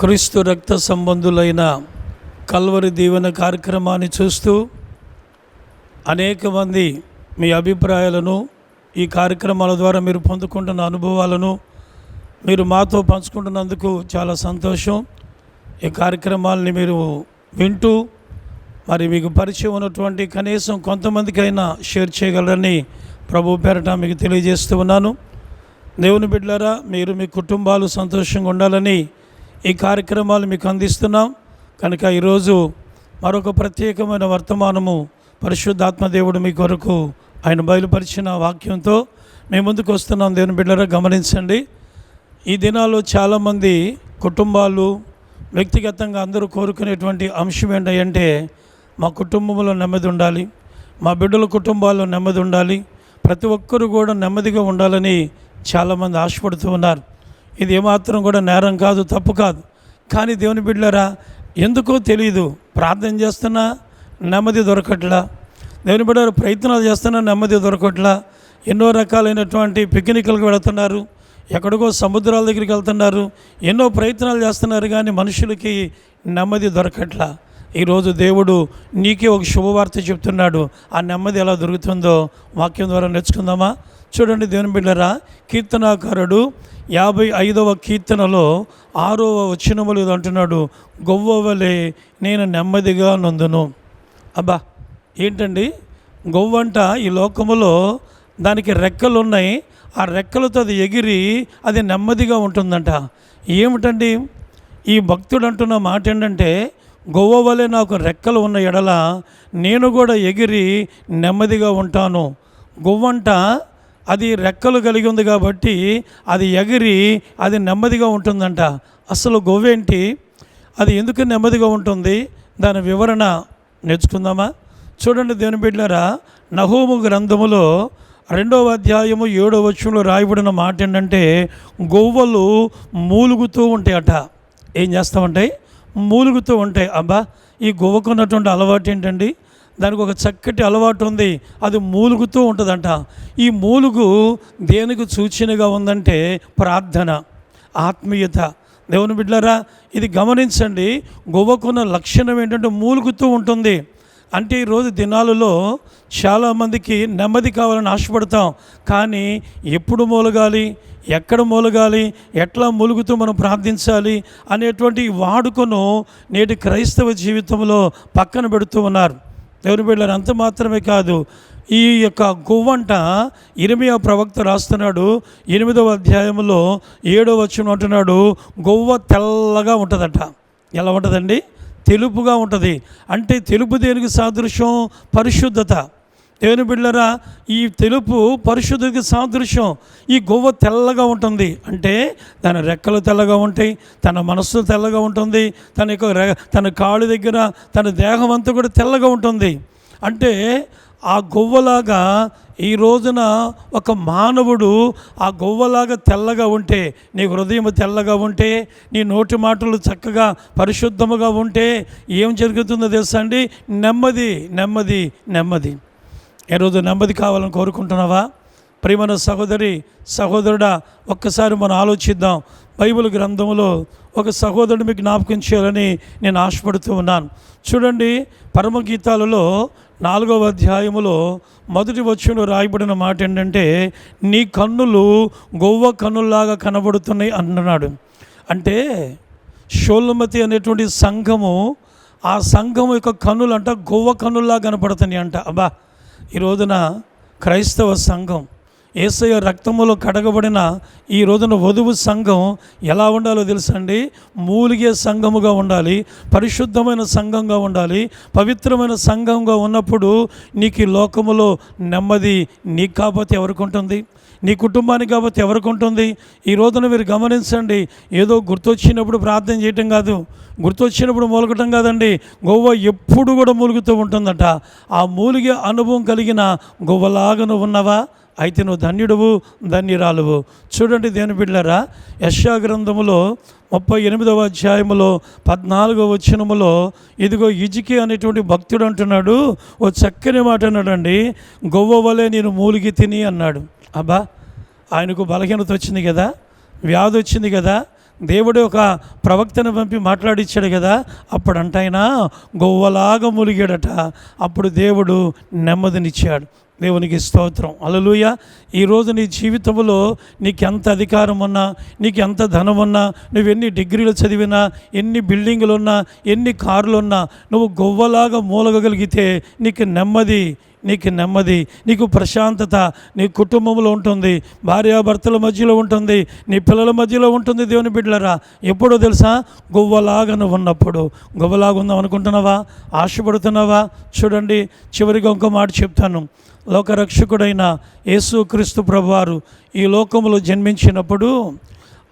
క్రీస్తు రక్త సంబంధులైన కల్వరి దీవెన కార్యక్రమాన్ని చూస్తూ అనేక మంది మీ అభిప్రాయాలను ఈ కార్యక్రమాల ద్వారా మీరు పొందుకుంటున్న అనుభవాలను మీరు మాతో పంచుకుంటున్నందుకు చాలా సంతోషం. ఈ కార్యక్రమాలని మీరు వింటూ మరి మీకు పరిచయం ఉన్నటువంటి కనీసం కొంతమందికైనా షేర్ చేయగలరని ప్రభు పేరట మీకు తెలియజేస్తూ ఉన్నాను. దేవుని బిడ్డలారా మీరు మీ కుటుంబాలు సంతోషంగా ఉండాలని ఈ కార్యక్రమాలు మీకు అందిస్తున్నాం. కనుక ఈరోజు మరొక ప్రత్యేకమైన వర్తమానము పరిశుద్ధాత్మదేవుడు మీ కొరకు ఆయన బయలుపరిచిన వాక్యంతో మేము ముందుకు వస్తున్నాం. దేవుని బిడ్డరా గమనించండి. ఈ దినాల్లో చాలామంది కుటుంబాలు వ్యక్తిగతంగా అందరూ కోరుకునేటువంటి అంశం ఏంటంటే మా కుటుంబంలో నెమ్మది ఉండాలి. మా బిడ్డల కుటుంబాల్లో నెమ్మది ఉండాలి. ప్రతి ఒక్కరూ కూడా నెమ్మదిగా ఉండాలని చాలామంది ఆశపడుతూ ఉన్నారు. ఇది ఏమాత్రం కూడా నేరం కాదు తప్పు కాదు. కానీ దేవుని బిడ్డలరా ఎందుకో తెలియదు ప్రార్థన చేస్తున్నా నెమ్మది దొరకట్లా. దేవుని బిడ్డ ప్రయత్నాలు చేస్తున్నా నెమ్మది దొరకట్లా. ఎన్నో రకాలైనటువంటి పిక్నిక్లకు వెళుతున్నారు. ఎక్కడికో సముద్రాల దగ్గరికి వెళ్తున్నారు. ఎన్నో ప్రయత్నాలు చేస్తున్నారు కానీ మనుషులకి నెమ్మది దొరకట్లా. ఈరోజు దేవుడు నీకే ఒక శుభవార్త చెప్తున్నాడు. ఆ నెమ్మది ఎలా దొరుకుతుందో వాక్యం ద్వారా నేర్చుకుందామా? చూడండి దేవుని బిడ్డరా కీర్తనాకారుడు యాభై ఐదవ కీర్తనలో ఆరవ వచ్చినములు అంటున్నాడు గొవ్వవలే నేను నెమ్మదిగా నొందును. అబ్బా ఏంటండి? గొవ్వంట ఈ లోకములో దానికి రెక్కలు ఉన్నాయి ఆ రెక్కలతో అది ఎగిరి అది నెమ్మదిగా ఉంటుందంట. ఏమిటండి? ఈ భక్తుడు అంటున్న మాట ఏంటంటే గొవ్వ వలె నాకు రెక్కలు ఉన్న ఎడల నేను కూడా ఎగిరి నెమ్మదిగా ఉంటాను. గొవ్వంట అది రెక్కలు కలిగి ఉంది కాబట్టి అది ఎగిరి అది నెమ్మదిగా ఉంటుందంట. అసలు గొవ్వేంటి అది ఎందుకు నెమ్మదిగా ఉంటుంది? దాని వివరణ నేర్చుకుందామా? చూడండి దేవుని బిడ్డలారా నహోము గ్రంథములో రెండవ అధ్యాయము ఏడవ వచ్చంలో రాయబడిన మాట ఏంటంటే గొవ్వలు మూలుగుతూ ఉంటాయట. ఏం చేస్తామంటాయి మూలుగుతూ ఉంటాయి. అబ్బా ఈ గొవ్వకున్నటువంటి అలవాటు ఏంటండి? దానికి ఒక చక్కటి అలవాటు ఉంది. అది మూలుగుతూ ఉంటుందంట. ఈ మూలుగు దేనికి సూచనగా ఉందంటే ప్రార్థన ఆత్మీయత. దేవుని బిడ్డలారా ఇది గమనించండి. గొవ్వకున్న లక్షణం ఏంటంటే మూలుగుతూ ఉంటుంది. అంటే ఈరోజు దినాలలో చాలామందికి నెమ్మది కావాలని ఆశపడతాం. కానీ ఎప్పుడు మూలగాలి? ఎక్కడ మూలగాలి? ఎట్లా మూలుగుతూ మనం ప్రార్థించాలి? అనేటువంటి వాడుకను నేటి క్రైస్తవ జీవితంలో పక్కన పెడుతూ ఉన్నారు. దేవుని బిడ్డలు అంత మాత్రమే కాదు. ఈ యొక్క గువ్వంట ఇరిమియా ప్రవక్త రాస్తున్నాడు. ఎనిమిదవ అధ్యాయంలో ఏడవ వచ్చిన అంటున్నాడు. గొవ్వ తెల్లగా ఉంటుందట. ఎలా ఉంటుందండి? తెలుపుగా ఉంటుంది. అంటే తెలుపు దేనికి సాదృశ్యం? పరిశుద్ధత. దేవుని బిళ్ళరా ఈ తెలుపు పరిశుద్ధికి సాదృశ్యం ఈ గొవ్వ తెల్లగా ఉంటుంది. అంటే తన రెక్కలు తెల్లగా ఉంటాయి తన మనస్సు తెల్లగా ఉంటుంది తన యొక్క రె- తన కాళ్ళు దగ్గర తన దేహం అంతా కూడా తెల్లగా ఉంటుంది. అంటే ఆ గొవ్వలాగా ఈ రోజున ఒక మానవుడు ఆ గొవ్వలాగా తెల్లగా ఉంటే నీ హృదయం తెల్లగా ఉంటే నీ నోటి మాటలు చక్కగా పరిశుద్ధముగా ఉంటే ఏం జరుగుతుందో తెలుసా అండి? నెమ్మది నెమ్మది నెమ్మది. ఈరోజు నెమ్మది కావాలని కోరుకుంటున్నావా? ప్రియమైన సహోదరి సహోదరుడా ఒక్కసారి మనం ఆలోచిద్దాం. బైబిల్ గ్రంథంలో ఒక సహోదరుడు మీకు జ్ఞాపకం చేయాలని నేను ఆశపడుతూ ఉన్నాను. చూడండి పరమగీతాలలో నాలుగవ అధ్యాయములో మొదటి వచ్చంలో రాయబడిన మాట ఏంటంటే నీ కన్నులు గొవ్వ కన్నుల్లాగా కనబడుతున్నాయి అంటున్నాడు. అంటే షోల్మతి అనేటువంటి సంఘము ఆ సంఘం యొక్క కన్నులంట గొవ్వ కన్నుల్లా కనపడుతున్నాయి అంట అబ్బా! ఈ రోజున క్రైస్తవ సంఘం ఏసయ రక్తములో కడగబడిన ఈ రోజున వధువు సంఘం ఎలా ఉండాలో తెలుసండి? మూలిగే సంఘముగా ఉండాలి పరిశుద్ధమైన సంఘంగా ఉండాలి పవిత్రమైన సంఘంగా ఉన్నప్పుడు నీకు ఈ లోకములో నెమ్మది నీకు కాకపోతే ఎవరికి ఉంటుంది నీ కుటుంబానికి కాబట్టి ఎవరికి ఉంటుంది ఈ రోజున మీరు గమనించండి ఏదో గుర్తొచ్చినప్పుడు ప్రార్థన చేయటం కాదు గుర్తొచ్చినప్పుడు మూలగటం కాదండి గొవ్వ ఎప్పుడు కూడా మూలుగుతూ ఉంటుందట. ఆ మూలిగే అనుభవం కలిగిన గొవ్వలాగా నువ్వు ఉన్నవా? అయితే నువ్వు ధన్యుడువు ధన్యురాలువు. చూడండి దేని బిడ్డరా యశా గ్రంథములో ముప్పై ఎనిమిదవ అధ్యాయములో పద్నాలుగవ వచనములో ఇదిగో ఇజికి అనేటువంటి భక్తుడు అంటున్నాడు ఓ చక్కని మాట అన్నాడండి గొవ్వ వలె నేను మూలిగి తిని అన్నాడు. అబ్బా ఆయనకు బలహీనత వచ్చింది కదా వ్యాధి వచ్చింది కదా దేవుడు ఒక ప్రవక్తను పంపి మాట్లాడిచ్చాడు కదా అప్పుడు అంటైనా గొవ్వలాగా ములిగాడట అప్పుడు దేవుడు నెమ్మదినిచ్చాడు. దేవునికి స్తోత్రం. అలలుయ ఈరోజు నీ జీవితంలో నీకు ఎంత అధికారం ఉన్నా నీకు ఎంత ధనం ఉన్నా నువ్వు ఎన్ని డిగ్రీలు చదివినా ఎన్ని బిల్డింగులు ఉన్నా ఎన్ని కార్లు ఉన్నా నువ్వు గొవ్వలాగా మూలగలిగితే నీకు నెమ్మది నీకు నెమ్మది నీకు ప్రశాంతత నీ కుటుంబంలో ఉంటుంది భార్యాభర్తల మధ్యలో ఉంటుంది నీ పిల్లల మధ్యలో ఉంటుంది దేవుని బిడ్డలరా. ఎప్పుడో తెలుసా? గువ్వలాగా నువ్వు ఉన్నప్పుడు. గువ్వలాగా ఉందాం అనుకుంటున్నావా? ఆశపడుతున్నావా? చూడండి చివరిగా ఇంకో మాట చెప్తాను. లోకరక్షకుడైన యేసుక్రీస్తు ప్రభువారు ఈ లోకంలో జన్మించినప్పుడు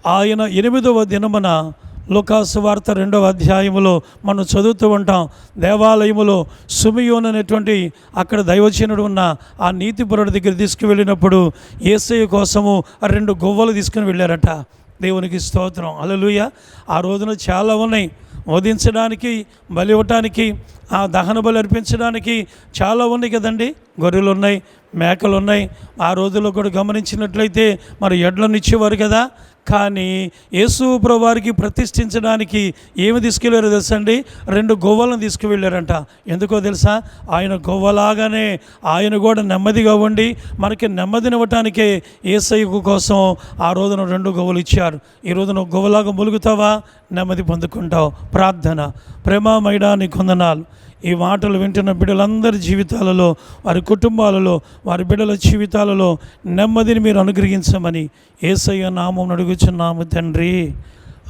ఆయన ఎనిమిదవ దినమున లుకాసు వార్త రెండవ అధ్యాయములో మనం చదువుతూ ఉంటాం దేవాలయములో సుమియోన్ అనేటువంటి అక్కడ దైవచనుడు ఉన్న ఆ నీతిపరుడి దగ్గర తీసుకువెళ్ళినప్పుడు ఏసయ్య కోసము ఆ రెండు గువ్వలు తీసుకుని వెళ్ళారట. దేవునికి స్తోత్రం. అలలుయ ఆ రోజున చాలా ఉన్నాయి. వధించడానికి బలి ఇవ్వటానికి ఆ దహన బలి అర్పించడానికి చాలా ఉన్నాయి కదండి. గొర్రెలు ఉన్నాయి మేకలు ఉన్నాయి ఆ రోజుల్లో కూడా గమనించినట్లయితే మరి ఎడ్లను ఇచ్చేవారు కదా. కానీ యేసు వారికి ప్రతిష్ఠించడానికి ఏమి తీసుకెళ్ళారో తెలుసండి? రెండు గొవ్వలను తీసుకువెళ్ళారంట. ఎందుకో తెలుసా? ఆయన గొవ్వలాగానే ఆయన కూడా నెమ్మదిగా ఉండి మనకి నెమ్మదినివ్వటానికే ఏసయ్యకు కోసం ఆ రోజున రెండు గొవ్వలు ఇచ్చారు. ఈ రోజున గొవ్వలాగా ములుగుతావా? నెమ్మది పొందుకుంటావు. ప్రార్థన. ప్రేమ నీ కొందనాలు ఈ మాటలు వింటున్న బిడ్డలందరి జీవితాలలో వారి కుటుంబాలలో వారి బిడ్డల జీవితాలలో నెమ్మదిని మీరు అనుగ్రహించమని ఏసయ్య నామం అడుగుచున్నాము తండ్రి.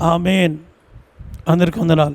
ఆమెన్. అందరికి వందనాలు.